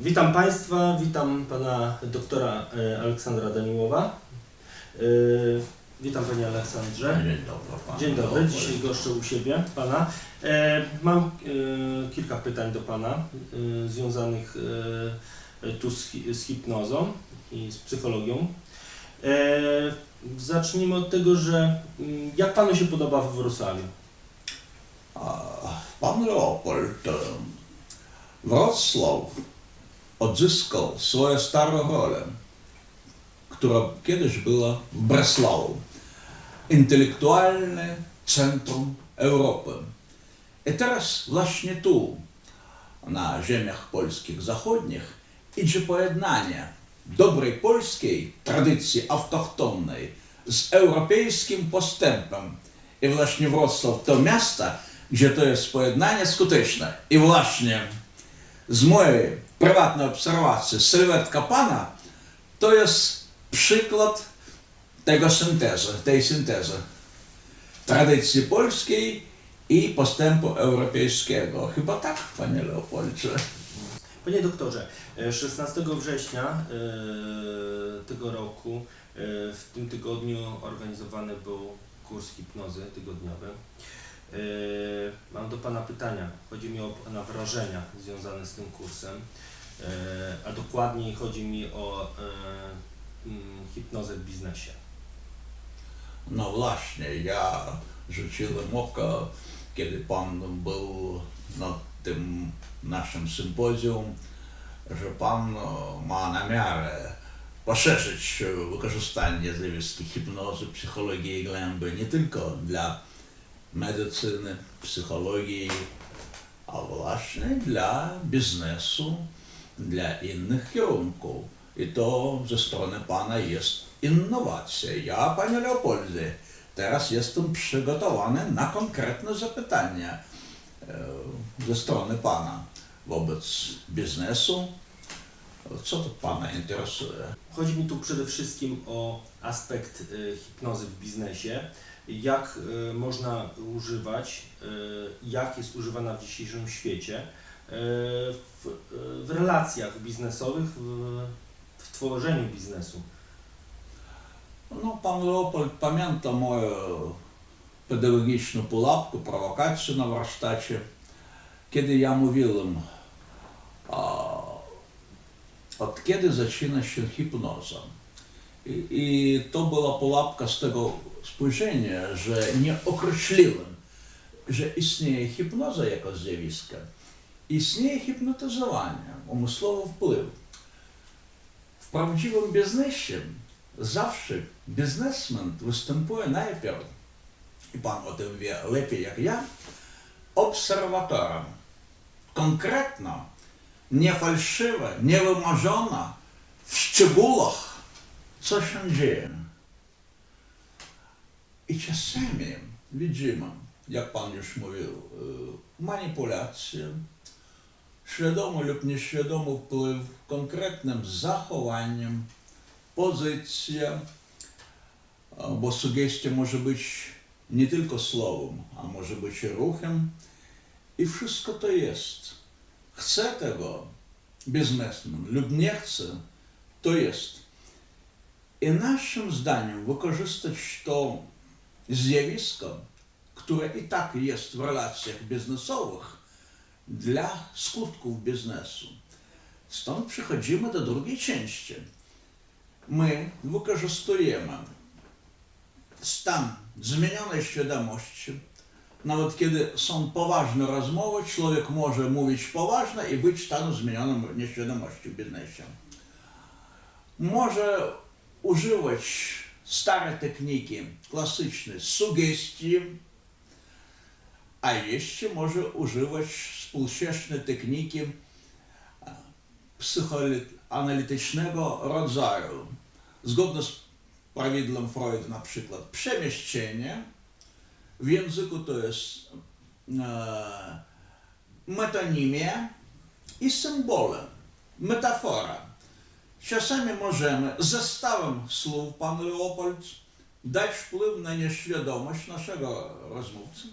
Witam Państwa, witam Pana doktora e, Aleksandra Daniłowa. E, Witam Panie Aleksandrze. Dzień dobry panu. Dzień dobry, dzisiaj goszczę u siebie Pana. E, Mam kilka pytań do Pana związanych tu z, hi- z hipnozą i z psychologią. Zacznijmy od tego, że mm, jak Panu się podoba w Wrocławiu? Pan Leopold, Wrocław odzyskał swoją starą rolę, która kiedyś była w Breslau. Intelektualne centrum Europy. I teraz właśnie tu, na ziemiach polskich zachodnich, idzie pojednanie dobrej polskiej tradycji autochtonnej z europejskim postępem. I właśnie Wrocław to miasto, gdzie to jest pojednanie skuteczne. I właśnie z mojej prywatnej obserwacji sylwetka Pana to jest przykład tego syntezy, tej syntezy tradycji polskiej i postępu europejskiego. Chyba tak, panie Leopoldzie. Panie doktorze, e, 16 września e, tego roku e, w tym tygodniu organizowany był kurs hipnozy tygodniowy. E, Mam do Pana pytania. Chodzi mi o Pana wrażenia związane z tym kursem, e, a dokładniej chodzi mi o e, mm, hipnozę w biznesie. No właśnie, ja rzuciłem oko, kiedy Pan był na tym naszym sympozjum, że Pan e, ma namiar poszerzyć wykorzystanie zjawiska hipnozy, psychologii głębi nie tylko dla medycyny, psychologii, a właśnie dla biznesu, dla innych kierunków. I to ze strony Pana jest innowacja. Ja, Panie Leopoldzie, teraz jestem przygotowany na konkretne zapytania e, ze strony Pana wobec biznesu. Co to Pana interesuje? Chodzi mi tu przede wszystkim o aspekt e, hipnozy w biznesie. Jak e, można używać, e, jak jest używana w dzisiejszym świecie e, w, w relacjach biznesowych, w, w tworzeniu biznesu. No, Pan Leopold pamięta moją pedagogiczną pułapkę, prowokację na warsztacie, kiedy ja mówiłem, a, od kiedy zaczyna się hipnoza. I, I to była pułapka z tego spojrzenia, że nie określiłem, że istnieje hipnoza jako zjawisko. Istnieje hipnotyzowanie, umysłowy wpływ. W prawdziwym biznesie zawsze biznesmen występuje najpierw, i pan o tym wie lepiej jak ja, obserwatorem. Konkretno, niefalszywe, niewymarzone, w szczegółach, co się dzieje. I czasami widzimy, jak pan już mówił, y, manipulacje, świadomy lub nieświadomy wpływ konkretnym zachowaniem, pozycja, bo sugestia może być nie tylko słowem, a może być ruchem. I wszystko to jest. Chce tego biznesmen lub nie chce, to jest. I naszym zdaniem wykorzystać to zjawisko, które i tak jest w relacjach biznesowych, dla skutków biznesu. Stąd przechodzimy do drugiej części my wykorzystujemy stan zmienionej świadomości. Nawet kiedy są poważne rozmowy, człowiek może mówić poważnie i być w stanu zmienioną nieświadomości w biznesie. Może używać stare techniki klasyczne sugestii, a jeszcze może używać współczesne techniki psychoanalitycznego rodzaju. Zgodnie z prawidłem Freuda na przykład przemieszczenie, w języku to jest e, metonimia i symbole, metafora. що самі можемо заставим слов пан Леопольд дати вплив на несвідомість нашого розмовця,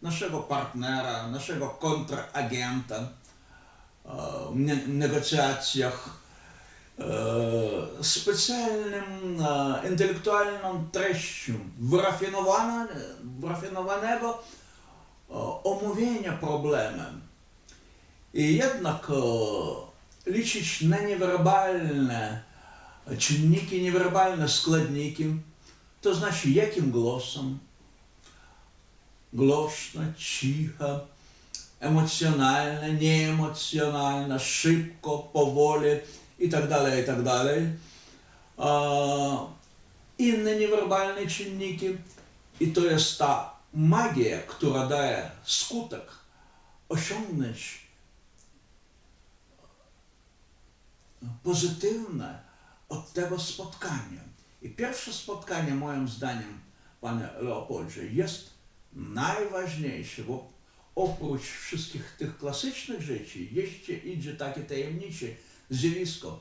нашого партнера, нашого контрагента е, в негоціаціях е, спеціальним е, інтелектуальним трещем вирафінованого omówienia problemem. I jednak e, liczyć na niewerbalne czynniki, niewerbalne składniki, to znaczy jakim głosem, głośno, cicho, emocjonalne, nieemocjonalne, szybko, powoli i tak dalej, i tak dalej. A, Inne niewerbalne czynniki i to jest ta magia, która daje pozytywne od tego spotkania. I pierwsze spotkanie, moim zdaniem, panie Leopoldzie, jest najważniejsze, bo oprócz wszystkich tych klasycznych rzeczy, jeszcze idzie takie tajemnicze zjawisko,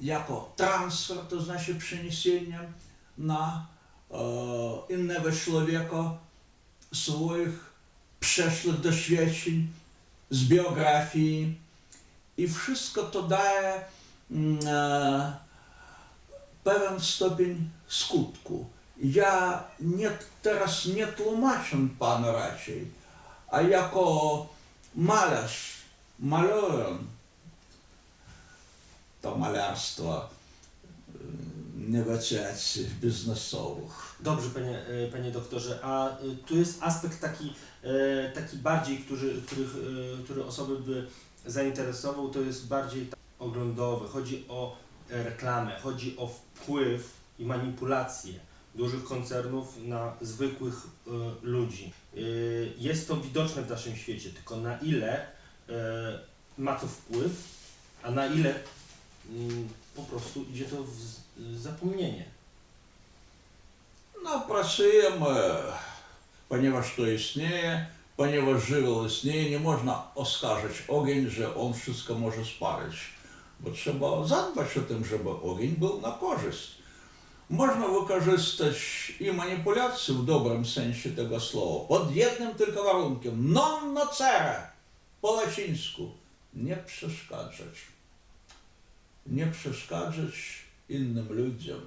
jako transfer, to znaczy przeniesienie na e, innego człowieka swoich przeszłych doświadczeń z biografii i wszystko to daje pewien stopień skutku. Ja teraz nie tłumaczę panu raczej, a jako malarz maluję to malarstwo y, negocjacji biznesowych. Dobrze, panie, e, panie doktorze, a e, tu jest aspekt taki, e, taki bardziej, który, których, e, który osoby by zainteresował, to jest bardziej oglądowy. Chodzi o e, reklamę, chodzi o wpływ i manipulację dużych koncernów na zwykłych e, ludzi. E, Jest to widoczne w naszym świecie, tylko na ile ma to wpływ, a na ile mm, po prostu idzie to w zapomnienie. No, pracujemy, ponieważ to istnieje, ponieważ żywioł istnieje, nie można oskarżyć ogień, że on wszystko może spalić, bo trzeba zadbać o tym, żeby ogień był na korzyść. Można wykorzystać i manipulację w dobrym sensie tego słowa, pod jednym tylko warunkiem, non nocere, po łacińsku, nie przeszkadzać. Nie przeszkadzać innym ludziom.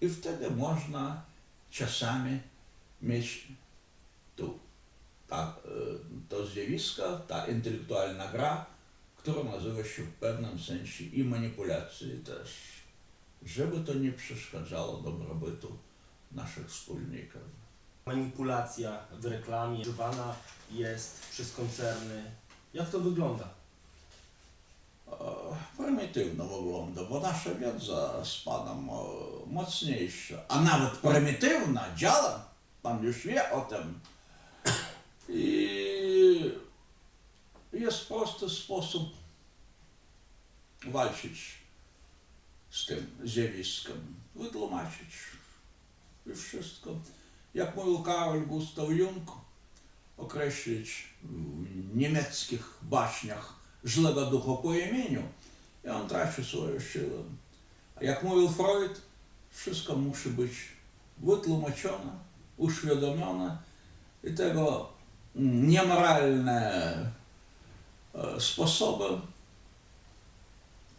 I wtedy można czasami mieć tu ta, e, to zjawisko, ta intelektualna gra, która nazywa się w pewnym sensie i manipulacji też, żeby to nie przeszkadzało dobrobytu naszych wspólników. manipulacja w reklamie używana jest przez koncerny. Jak to wygląda? Prymitywno wygląda, bo nasza wiedza z Panem mocniejsza, a nawet prymitywna działa, Pan już wie o tym. I jest prosty sposób walczyć z tym zjawiskiem, wytłumaczyć i wszystko. Jak mówił Karol Gustav Jung, określić w niemieckich baśniach złego ducha po imieniu i on traci swoją siłę. A jak mówił Freud, wszystko musi być wytłumaczone, uświadomione i tego mm, niemoralne e, sposoby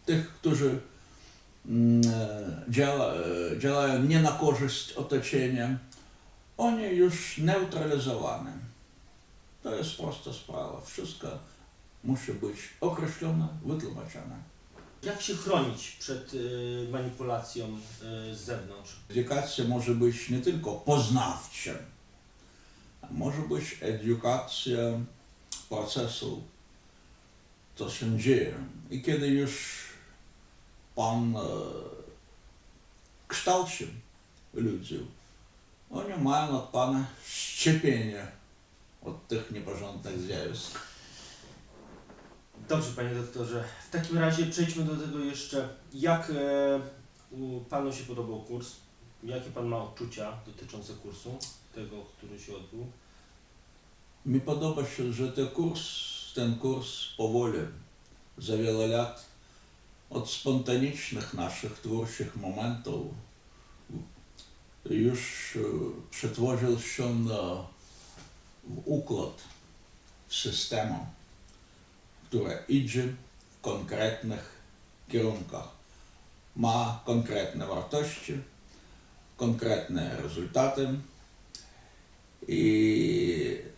tych, którzy mm, e, działa, e, działają nie na korzyść otoczenia, oni już neutralizowane. To jest prosta sprawa. Wszystko musi być określone, wytłumaczone. Jak się chronić przed manipulacją z zewnątrz? Edukacja może być nie tylko poznawciem, a może być edukacja procesu, co się dzieje. I kiedy już Pan e, kształci ludzi, oni mają od Pana szczepienie od tych nieporządnych zjawisk. Dobrze, panie doktorze. W takim razie przejdźmy do tego jeszcze, jak e, panu się podobał kurs? Jakie pan ma odczucia dotyczące kursu, tego, który się odbył? Mi podoba się, że ten kurs, ten kurs powoli, za wiele lat, od spontanicznych naszych twórczych momentów, już e, przetworzył się na, w układ, w systemu, które idzie w konkretnych kierunkach. Ma konkretne wartości, konkretne rezultaty i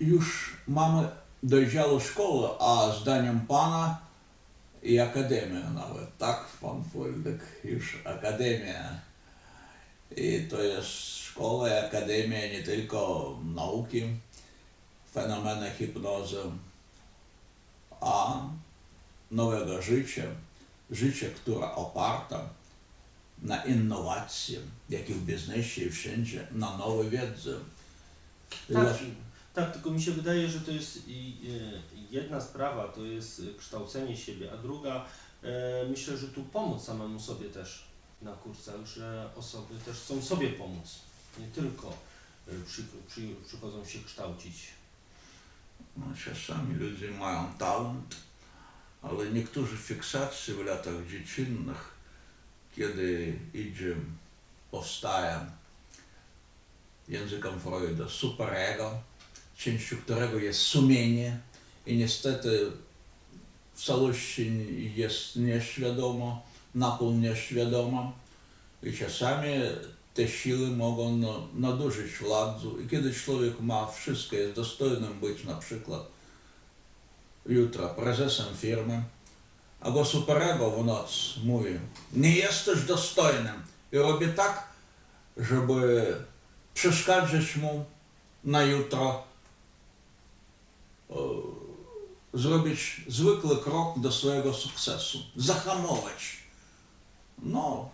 już mamy dojrzałą szkołę, a zdaniem Pana i akademię nawet, tak? Pan Foldek już akademia. I to jest szkoła i akademia nie tylko nauki, fenomeny hipnozy, a nowego życia, życie, które oparte na innowacji, jak i w biznesie i wszędzie, na nowej wiedzy. Tak, tak, tylko mi się wydaje, że to jest e, jedna sprawa, to jest e, kształcenie siebie, a druga, e, myślę, że tu pomóc samemu sobie też na kursach, że osoby też chcą sobie pomóc, nie tylko przy, przy, przychodzą się kształcić. No, czasami ludzie mają talent, ale niektórzy fiksacje w latach dziecinnych, kiedy idzie, powstaje językiem Freuda superego, częścią którego jest sumienie i niestety w całości jest nieświadoma, napół nieświadoma. I czasami te siły mogą no, nadużyć władzy i kiedy człowiek ma wszystko, jest dostojnym być na przykład jutro prezesem firmy, a go superego w noc mówi, nie jesteś dostojnym. I robi tak, żeby przeszkadzać mu na jutro zrobić zwykły krok do swojego sukcesu, zahamować. No,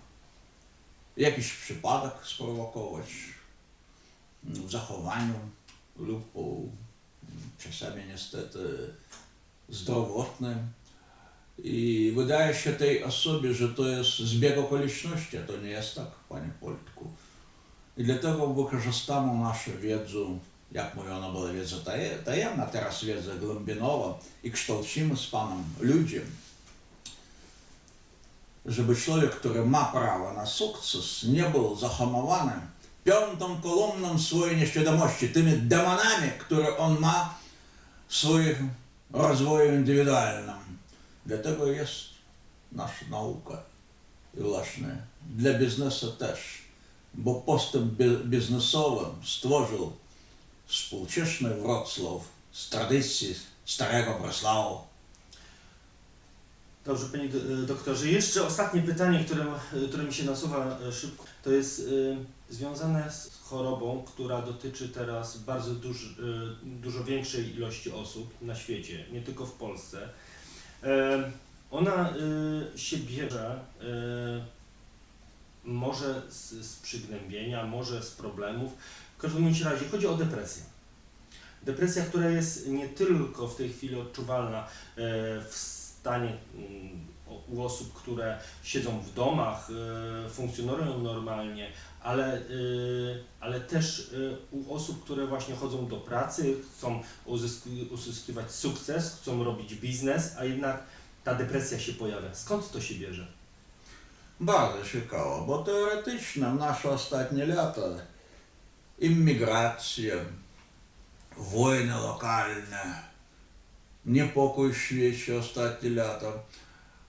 jakiś przypadek sprowokować w zachowaniu lub czasami niestety zdrowotnym. I wydaje się tej osobie, że to jest zbieg okoliczności, a to nie jest tak, panie Poltku. I dlatego wykorzystamy naszą wiedzę, jak mówiono było, wiedzę taje- tajemna, teraz wiedzę głębinową i kształcimy z Panem ludzi, żeby człowiek, który ma prawo na sukces, nie był zahamowany piątą kolumną swojej nieświadomości, tymi demonami, które on ma w swoim rozwoju indywidualnym. Dlatego jest nasza nauka i właśnie dla biznesu też, bo postęp bi- biznesowy stworzył współczesny Wrocław z tradycji starego Breslau. Dobrze, panie do- doktorze. Jeszcze ostatnie pytanie, które, które mi się nasuwa e, szybko, to jest y, związane z chorobą, która dotyczy teraz bardzo duż, y, dużo większej ilości osób na świecie, nie tylko w Polsce. E, ona y, się bierze y, może z, z przygnębienia, może z problemów. W każdym razie chodzi o depresję. Depresja, która jest nie tylko w tej chwili odczuwalna e, w stanie mm, u osób, które siedzą w domach, e, funkcjonują normalnie, ale, e, ale też u osób, które właśnie chodzą do pracy, chcą uzysk- uzyskiwać sukces, chcą robić biznes, a jednak ta depresja się pojawia. Skąd to się bierze? Bardzo ciekawe, bo teoretycznie nasze ostatnie lata, immigracja, wojny lokalne, niepokój w świecie ostatnie lata.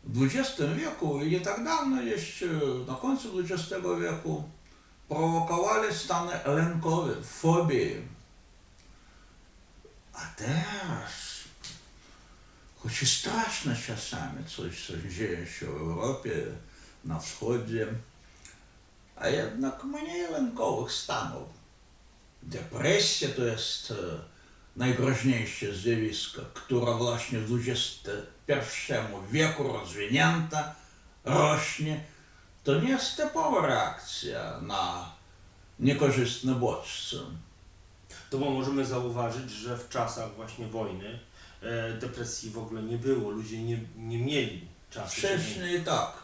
W XX wieku i nie tak dawno jeszcze, na końcu XX wieku, prowokowali stany lękowe, fobie. A teraz, choć i straszne czasami coś, coś dzieje się w Europie, na wschodzie, a jednak mniej lękowych stanów. Depresja to jest e, najgroźniejsze zjawisko, które właśnie w XXI wieku rozwinięta, rośnie. To nie jest typowa reakcja na niekorzystne bodźce. To bo możemy zauważyć, że w czasach właśnie wojny e, depresji w ogóle nie było, ludzie nie, nie mieli czasu. Wcześniej tak,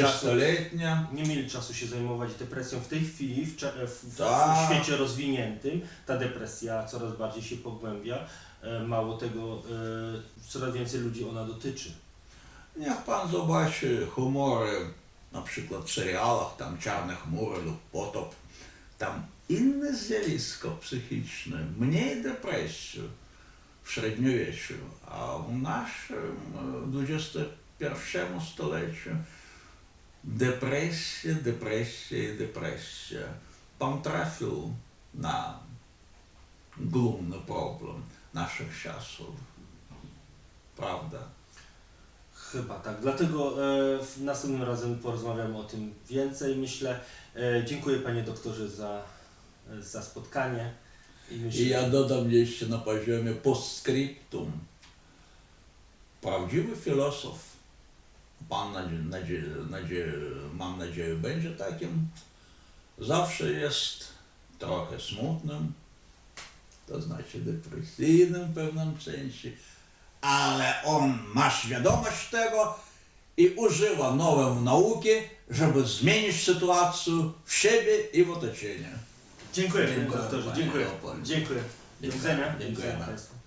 czasu. 30-letnia, nie mieli czasu się zajmować depresją. W tej chwili, w, cze- w, w, w Tak. świecie rozwiniętym, ta depresja coraz bardziej się pogłębia. E, Mało tego, e, coraz więcej ludzi ona dotyczy. Niech pan zobaczy humory, na przykład w serialach, tam Czarne Chmury lub Potop. Tam inne zjawisko psychiczne, mniej depresji. w średniowieczu, a w naszym e, XXI stuleciu depresja, depresja i depresja. Pan trafił na główny problem naszych czasów. Prawda? Chyba tak. Dlatego e, następnym razem porozmawiamy o tym więcej, myślę. E, dziękuję panie doktorze za, za spotkanie. I myślę, I ja dodam jeszcze na poziomie postscriptum. Prawdziwy filozof, pan nadzie, nadzie, nadzie, mam nadzieję będzie takim, zawsze jest trochę smutnym, to znaczy depresyjnym w pewnym sensie, ale on ma świadomość tego i używa nowej nauki, żeby zmienić sytuację w siebie i w otoczeniu. Dziękuję panie Dziękuję, doktorze. Dziękuję. Dziękuję. Do Dziękuję. widzenia. Dziękuję bardzo. państwu.